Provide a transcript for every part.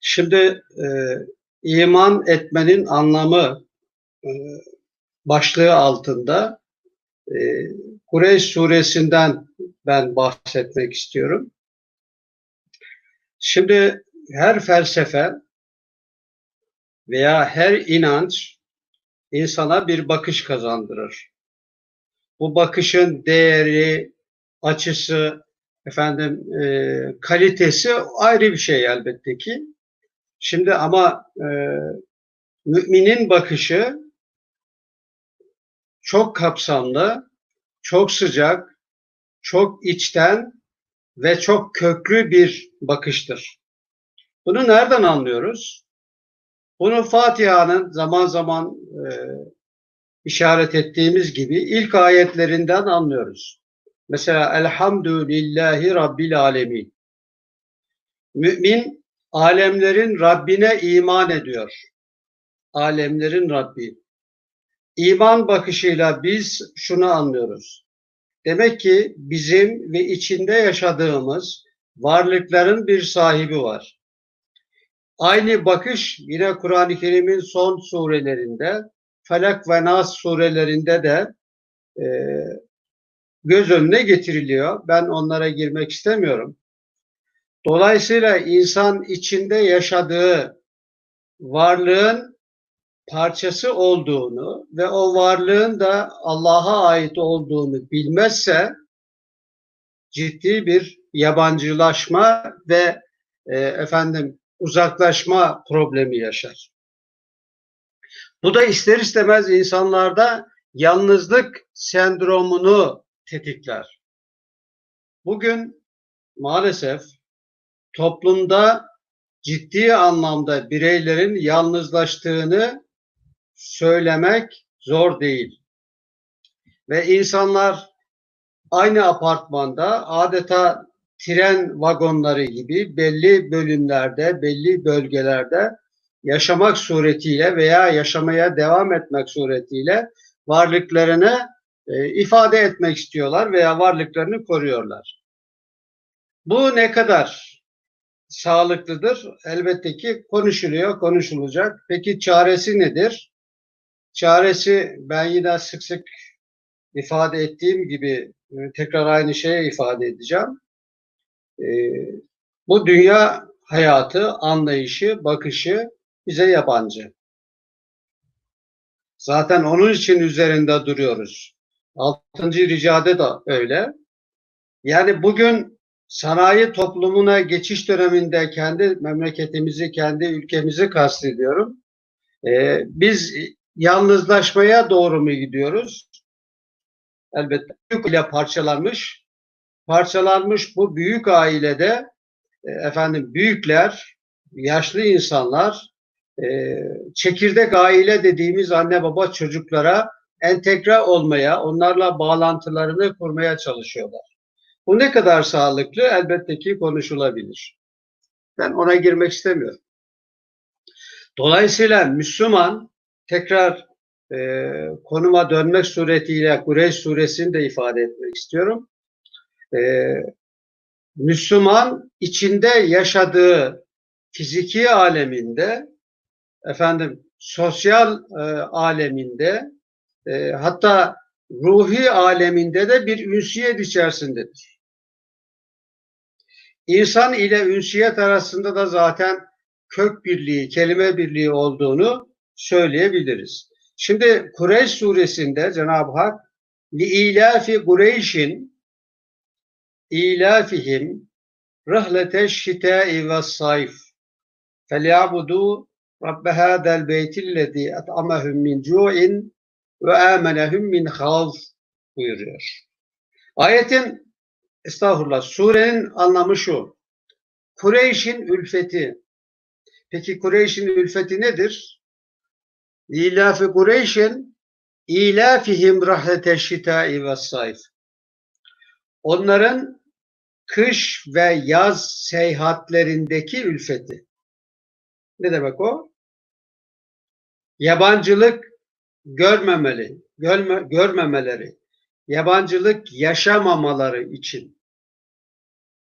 Şimdi e, iman etmenin anlamı e, başlığı altında e, Kureyş suresinden ben bahsetmek istiyorum. Şimdi her felsefe veya her inanç insana bir bakış kazandırır. Bu bakışın değeri, açısı, efendim e, kalitesi ayrı bir şey elbette ki. Şimdi ama e, müminin bakışı çok kapsamlı, çok sıcak, çok içten ve çok köklü bir bakıştır. Bunu nereden anlıyoruz? Bunu Fatiha'nın zaman zaman e, işaret ettiğimiz gibi ilk ayetlerinden anlıyoruz. Mesela Elhamdülillahi Rabbil Alemin. Mümin alemlerin Rabbine iman ediyor. Alemlerin Rabbi. İman bakışıyla biz şunu anlıyoruz. Demek ki bizim ve içinde yaşadığımız varlıkların bir sahibi var. Aynı bakış yine Kur'an-ı Kerim'in son surelerinde, Felak ve Nas surelerinde de e, göz önüne getiriliyor. Ben onlara girmek istemiyorum. Dolayısıyla insan içinde yaşadığı varlığın parçası olduğunu ve o varlığın da Allah'a ait olduğunu bilmezse ciddi bir yabancılaşma ve e, efendim uzaklaşma problemi yaşar. Bu da ister istemez insanlarda yalnızlık sendromunu tetikler. Bugün maalesef toplumda ciddi anlamda bireylerin yalnızlaştığını söylemek zor değil. Ve insanlar aynı apartmanda adeta tren vagonları gibi belli bölümlerde, belli bölgelerde yaşamak suretiyle veya yaşamaya devam etmek suretiyle varlıklarını e, ifade etmek istiyorlar veya varlıklarını koruyorlar. Bu ne kadar sağlıklıdır? Elbette ki konuşuluyor, konuşulacak. Peki çaresi nedir? Çaresi ben yine sık sık ifade ettiğim gibi e, tekrar aynı şeye ifade edeceğim. E, bu dünya hayatı, anlayışı, bakışı bize yabancı. Zaten onun için üzerinde duruyoruz. Altıncı ricade de öyle. Yani bugün sanayi toplumuna geçiş döneminde kendi memleketimizi, kendi ülkemizi kastediyorum. Ee, biz yalnızlaşmaya doğru mu gidiyoruz? Elbette büyük ile parçalanmış. Parçalanmış bu büyük ailede e, efendim büyükler, yaşlı insanlar, e, çekirdek aile dediğimiz anne baba çocuklara entegre olmaya, onlarla bağlantılarını kurmaya çalışıyorlar. Bu ne kadar sağlıklı elbette ki konuşulabilir. Ben ona girmek istemiyorum. Dolayısıyla Müslüman tekrar e, konuma dönmek suretiyle Kureyş suresini de ifade etmek istiyorum. E, Müslüman içinde yaşadığı fiziki aleminde efendim sosyal e, aleminde e, hatta ruhi aleminde de bir ünsiyet içerisindedir. İnsan ile ünsiyet arasında da zaten kök birliği, kelime birliği olduğunu söyleyebiliriz. Şimdi Kureyş suresinde Cenab-ı Hak li ilafi Kureyş'in ilafihim rahlete şitâi ve sayf felyabudu rabbe hâdel beytillezî et'amehum min cu'in ve âmenehum min havf buyuruyor. Ayetin estağfurullah surenin anlamı şu. Kureyş'in ülfeti. Peki Kureyş'in ülfeti nedir? İlafi Kureyş'in ilafihim rahlete şitai ve sayf. Onların kış ve yaz seyahatlerindeki ülfeti. Ne demek o? Yabancılık görmemeli, görme, görmemeleri, yabancılık yaşamamaları için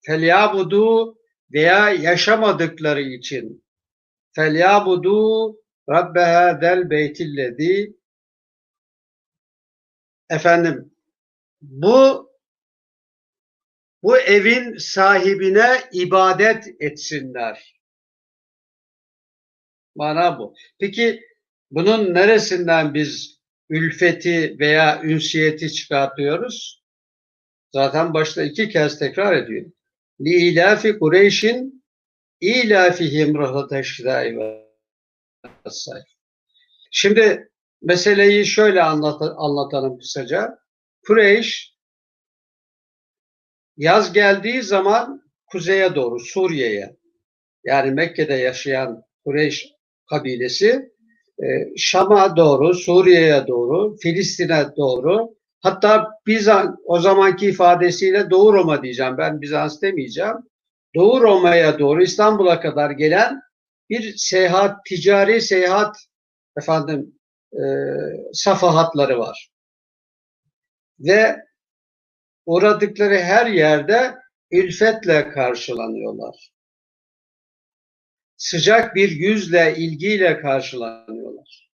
felyabudu veya yaşamadıkları için felyabudu Rabbe hadel beytillezi efendim bu bu evin sahibine ibadet etsinler. Mana bu. Peki bunun neresinden biz ülfeti veya ünsiyeti çıkartıyoruz? Zaten başta iki kez tekrar ediyor. Li ilafi Kureyş'in ilafihim sayf. Şimdi meseleyi şöyle anlat anlatalım kısaca. Kureyş yaz geldiği zaman kuzeye doğru Suriye'ye yani Mekke'de yaşayan Kureyş kabilesi Şam'a doğru, Suriye'ye doğru, Filistin'e doğru hatta Bizans o zamanki ifadesiyle Doğu Roma diyeceğim ben Bizans demeyeceğim. Doğu Roma'ya doğru İstanbul'a kadar gelen bir seyahat, ticari seyahat efendim e, safahatları var. Ve uğradıkları her yerde ülfetle karşılanıyorlar. Sıcak bir yüzle, ilgiyle karşılanıyorlar.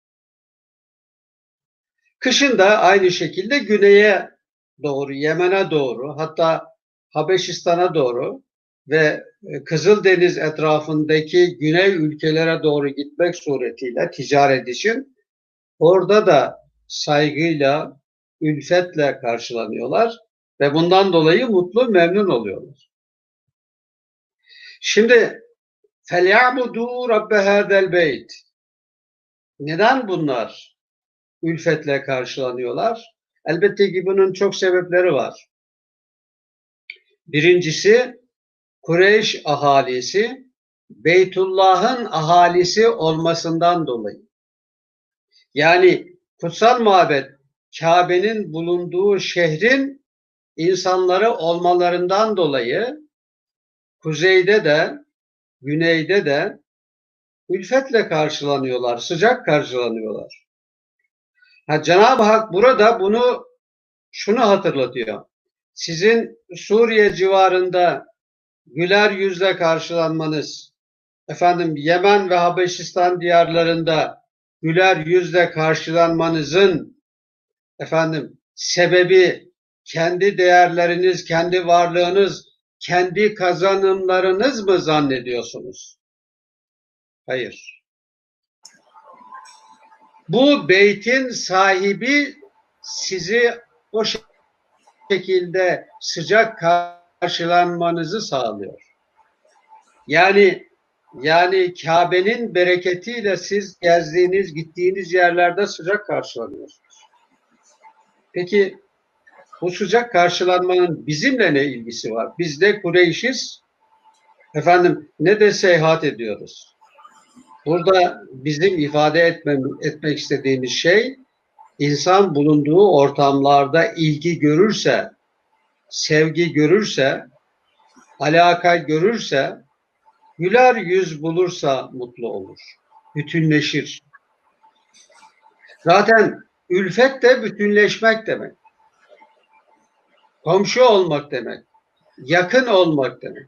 Kışın da aynı şekilde güneye doğru, Yemen'e doğru, hatta Habeşistan'a doğru ve Kızıldeniz etrafındaki güney ülkelere doğru gitmek suretiyle ticaret için orada da saygıyla, ülfetle karşılanıyorlar ve bundan dolayı mutlu, memnun oluyorlar. Şimdi فَلْيَعْبُدُوا رَبَّ هَذَا الْبَيْتِ Neden bunlar ülfetle karşılanıyorlar? Elbette ki bunun çok sebepleri var. Birincisi Kureyş ahalisi Beytullah'ın ahalisi olmasından dolayı. Yani kutsal mabet Kabe'nin bulunduğu şehrin insanları olmalarından dolayı kuzeyde de güneyde de ülfetle karşılanıyorlar, sıcak karşılanıyorlar. Ha, Cenab-ı Hak burada bunu şunu hatırlatıyor. Sizin Suriye civarında güler yüzle karşılanmanız, efendim Yemen ve Habeşistan diyarlarında güler yüzle karşılanmanızın efendim sebebi kendi değerleriniz, kendi varlığınız, kendi kazanımlarınız mı zannediyorsunuz? Hayır. Bu beytin sahibi sizi o şekilde sıcak karşılanmanızı sağlıyor. Yani yani Kabe'nin bereketiyle siz gezdiğiniz, gittiğiniz yerlerde sıcak karşılanıyorsunuz. Peki bu sıcak karşılanmanın bizimle ne ilgisi var? Biz de Kureyş'iz. Efendim ne de seyahat ediyoruz. Burada bizim ifade etmem, etmek istediğimiz şey insan bulunduğu ortamlarda ilgi görürse, sevgi görürse, alaka görürse, güler yüz bulursa mutlu olur. Bütünleşir. Zaten ülfet de bütünleşmek demek. Komşu olmak demek. Yakın olmak demek.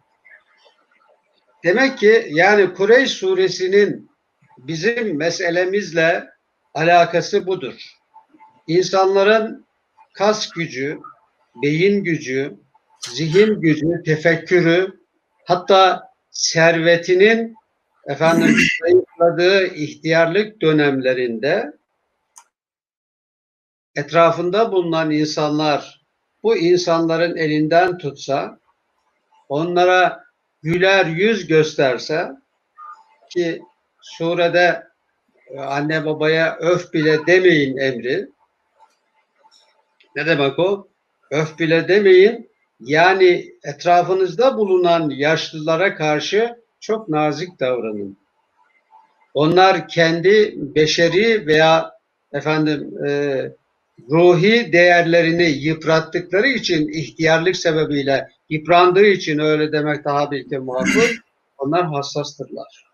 Demek ki yani Kureyş suresinin bizim meselemizle alakası budur. İnsanların kas gücü, beyin gücü, zihin gücü, tefekkürü, hatta servetinin efendim zayıfladığı ihtiyarlık dönemlerinde etrafında bulunan insanlar bu insanların elinden tutsa, onlara güler yüz gösterse ki surede e, anne babaya öf bile demeyin emri. Ne demek o? Öf bile demeyin. Yani etrafınızda bulunan yaşlılara karşı çok nazik davranın. Onlar kendi beşeri veya efendim e, ruhi değerlerini yıprattıkları için ihtiyarlık sebebiyle yıprandığı için öyle demek daha belki makul. Onlar hassastırlar.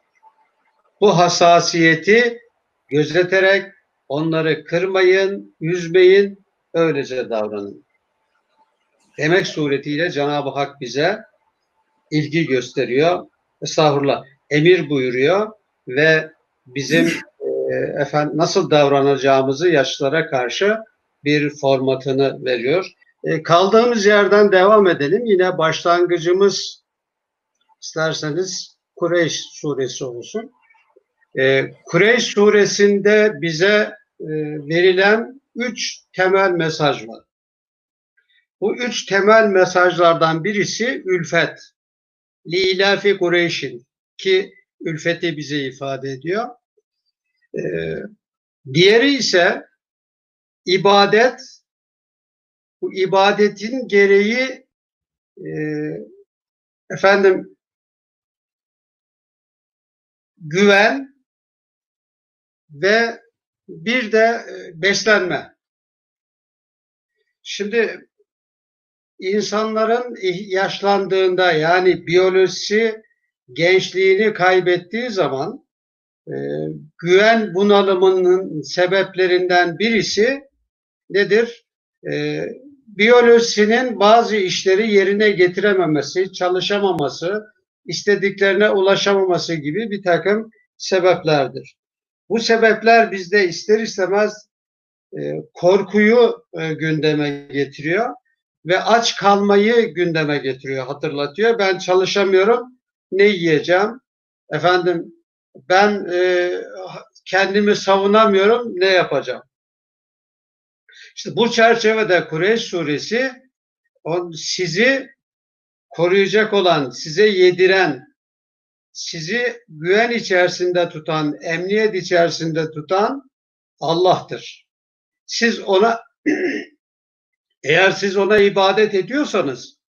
Bu hassasiyeti gözeterek onları kırmayın, üzmeyin, öylece davranın. Demek suretiyle Cenab-ı Hak bize ilgi gösteriyor. Estağfurullah. Emir buyuruyor. ve bizim e, efendim nasıl davranacağımızı yaşlara karşı bir formatını veriyor. E, kaldığımız yerden devam edelim. Yine başlangıcımız isterseniz Kureyş suresi olsun. E, Kureyş suresinde bize e, verilen üç temel mesaj var. Bu üç temel mesajlardan birisi ülfet. Li ilafi Kureyş'in ki ülfeti bize ifade ediyor. Ee, diğeri ise ibadet. Bu ibadetin gereği e, efendim güven ve bir de e, beslenme. Şimdi insanların yaşlandığında yani biyolojisi gençliğini kaybettiği zaman e, güven bunalımının sebeplerinden birisi nedir? E, biyolojisinin bazı işleri yerine getirememesi, çalışamaması, istediklerine ulaşamaması gibi bir takım sebeplerdir. Bu sebepler bizde ister istemez e, korkuyu e, gündeme getiriyor ve aç kalmayı gündeme getiriyor, hatırlatıyor. Ben çalışamıyorum, ne yiyeceğim? Efendim ben e, kendimi savunamıyorum, ne yapacağım? İşte bu çerçevede Kureyş suresi on, sizi koruyacak olan, size yediren, sizi güven içerisinde tutan, emniyet içerisinde tutan Allah'tır. Siz ona eğer siz ona ibadet ediyorsanız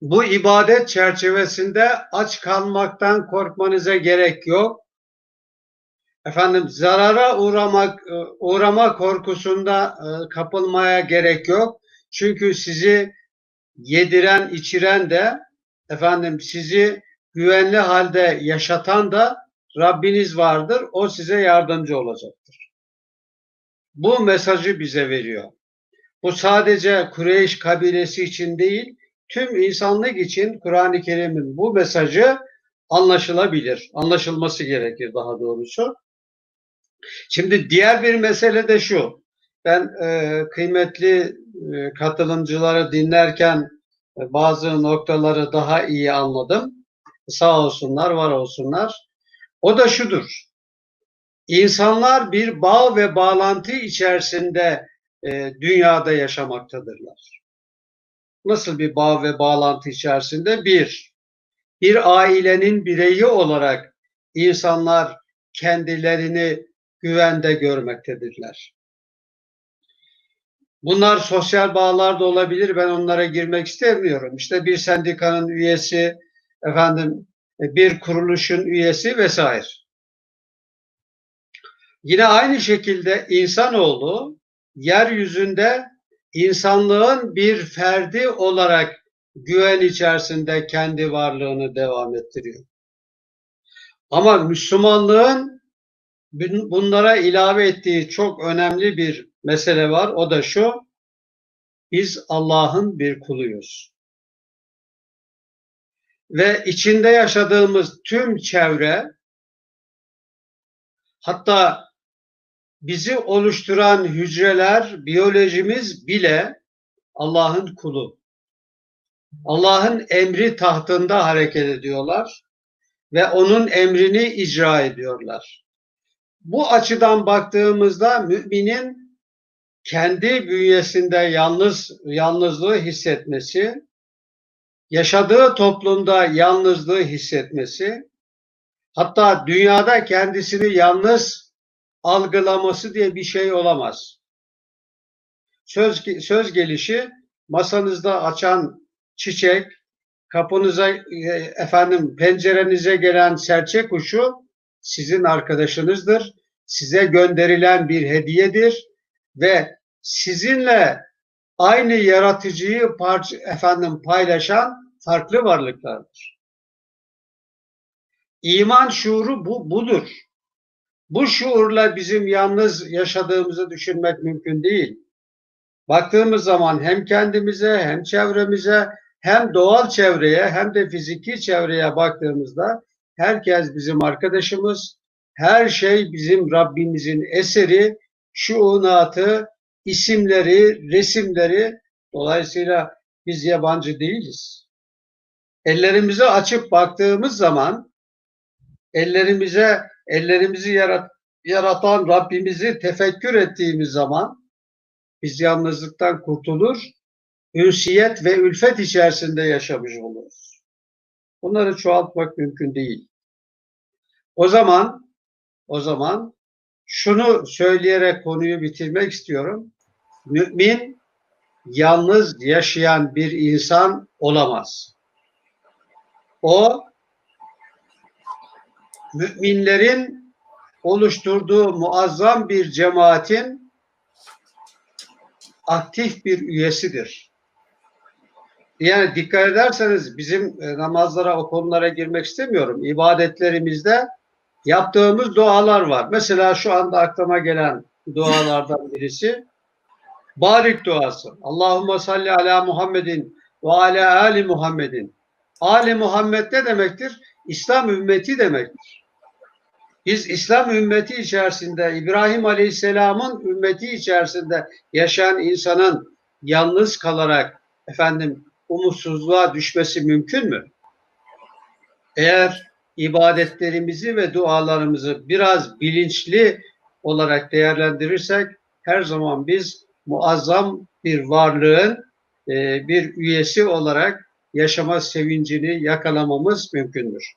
bu ibadet çerçevesinde aç kalmaktan korkmanıza gerek yok. Efendim zarara uğramak e, uğrama korkusunda e, kapılmaya gerek yok. Çünkü sizi yediren, içiren de efendim sizi güvenli halde yaşatan da Rabbiniz vardır. O size yardımcı olacaktır. Bu mesajı bize veriyor. Bu sadece Kureyş kabilesi için değil, tüm insanlık için Kur'an-ı Kerim'in bu mesajı anlaşılabilir. Anlaşılması gerekir daha doğrusu. Şimdi diğer bir mesele de şu. Ben e, kıymetli e, katılımcıları dinlerken e, bazı noktaları daha iyi anladım. Sağ olsunlar, var olsunlar. O da şudur. İnsanlar bir bağ ve bağlantı içerisinde e, dünyada yaşamaktadırlar. Nasıl bir bağ ve bağlantı içerisinde? Bir, bir ailenin bireyi olarak insanlar kendilerini güvende görmektedirler. Bunlar sosyal bağlar da olabilir. Ben onlara girmek istemiyorum. İşte bir sendikanın üyesi, efendim bir kuruluşun üyesi vesaire. Yine aynı şekilde insanoğlu yeryüzünde insanlığın bir ferdi olarak güven içerisinde kendi varlığını devam ettiriyor. Ama Müslümanlığın bunlara ilave ettiği çok önemli bir mesele var. O da şu, biz Allah'ın bir kuluyuz. Ve içinde yaşadığımız tüm çevre, hatta bizi oluşturan hücreler, biyolojimiz bile Allah'ın kulu. Allah'ın emri tahtında hareket ediyorlar ve onun emrini icra ediyorlar. Bu açıdan baktığımızda müminin kendi bünyesinde yalnız yalnızlığı hissetmesi, yaşadığı toplumda yalnızlığı hissetmesi, hatta dünyada kendisini yalnız algılaması diye bir şey olamaz. Söz, söz gelişi masanızda açan çiçek, kapınıza e, efendim pencerenize gelen serçe kuşu sizin arkadaşınızdır. Size gönderilen bir hediyedir ve sizinle aynı yaratıcıyı parça, efendim paylaşan farklı varlıklardır. İman şuuru bu budur. Bu şuurla bizim yalnız yaşadığımızı düşünmek mümkün değil. Baktığımız zaman hem kendimize hem çevremize hem doğal çevreye hem de fiziki çevreye baktığımızda herkes bizim arkadaşımız, her şey bizim Rabbimizin eseri, şuunatı, isimleri, resimleri. Dolayısıyla biz yabancı değiliz. Ellerimizi açıp baktığımız zaman ellerimize ellerimizi yarat, yaratan Rabbimizi tefekkür ettiğimiz zaman biz yalnızlıktan kurtulur, ünsiyet ve ülfet içerisinde yaşamış oluruz. Bunları çoğaltmak mümkün değil. O zaman o zaman şunu söyleyerek konuyu bitirmek istiyorum. Mümin yalnız yaşayan bir insan olamaz. O müminlerin oluşturduğu muazzam bir cemaatin aktif bir üyesidir. Yani dikkat ederseniz bizim e, namazlara, o konulara girmek istemiyorum. İbadetlerimizde yaptığımız dualar var. Mesela şu anda aklıma gelen dualardan birisi Barik duası. Allahümme salli ala Muhammedin ve ala ali Muhammedin. Ali Muhammed ne demektir? İslam ümmeti demektir. Biz İslam ümmeti içerisinde İbrahim Aleyhisselam'ın ümmeti içerisinde yaşayan insanın yalnız kalarak efendim umutsuzluğa düşmesi mümkün mü? Eğer ibadetlerimizi ve dualarımızı biraz bilinçli olarak değerlendirirsek her zaman biz muazzam bir varlığın e, bir üyesi olarak yaşama sevincini yakalamamız mümkündür.